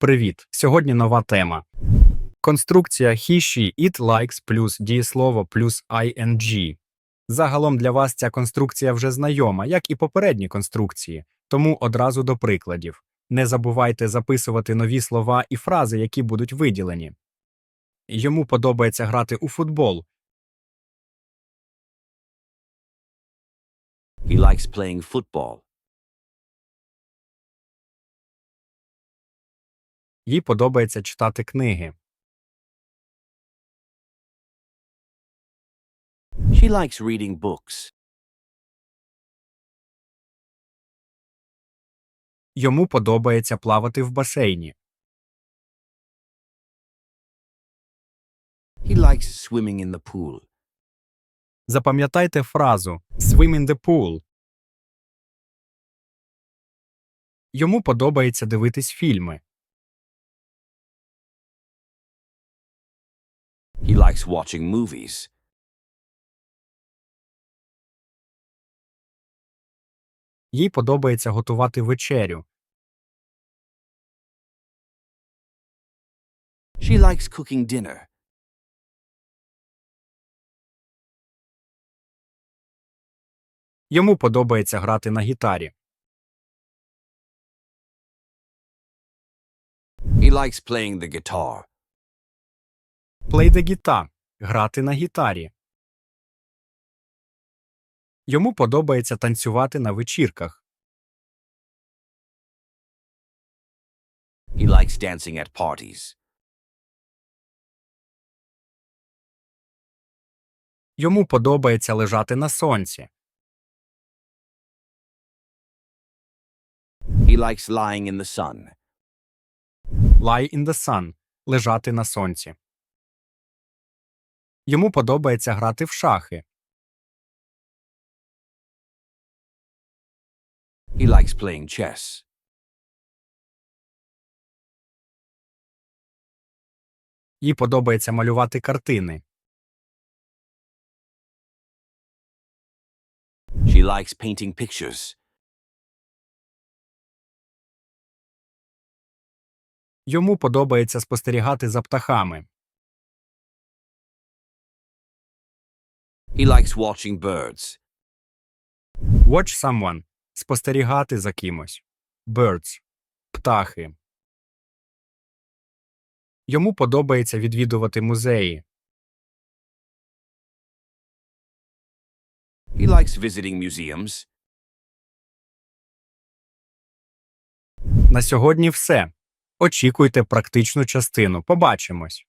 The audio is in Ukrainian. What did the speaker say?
Привіт! Сьогодні нова тема. Конструкція he, it, likes плюс дієслово плюс ing. Загалом для вас ця конструкція вже знайома, як і попередні конструкції, тому одразу до прикладів. Не забувайте записувати нові слова і фрази, які будуть виділені. Йому подобається грати у футбол. He likes playing football. Їй подобається читати книги. She likes reading books. Йому подобається плавати в басейні. He likes swimming in the pool. Запам'ятайте фразу Swim in the pool. Йому подобається дивитись фільми. He likes watching movies. Їй подобається готувати вечерю. She likes cooking dinner. Йому подобається грати на гітарі. He likes playing the guitar. Play the guitar – грати на гітарі. Йому подобається танцювати на вечірках. He likes dancing at parties. Йому подобається лежати на сонці. He likes lying in the sun. Lie in the sun – лежати на сонці. Йому подобається грати в шахи. He likes playing chess. Їй подобається малювати картини. She likes painting pictures. Йому подобається спостерігати за птахами. He likes watching birds. Watch someone – спостерігати за кимось. Birds – птахи. Йому подобається відвідувати музеї. He likes visiting museums. На сьогодні все. Очікуйте практичну частину. Побачимось.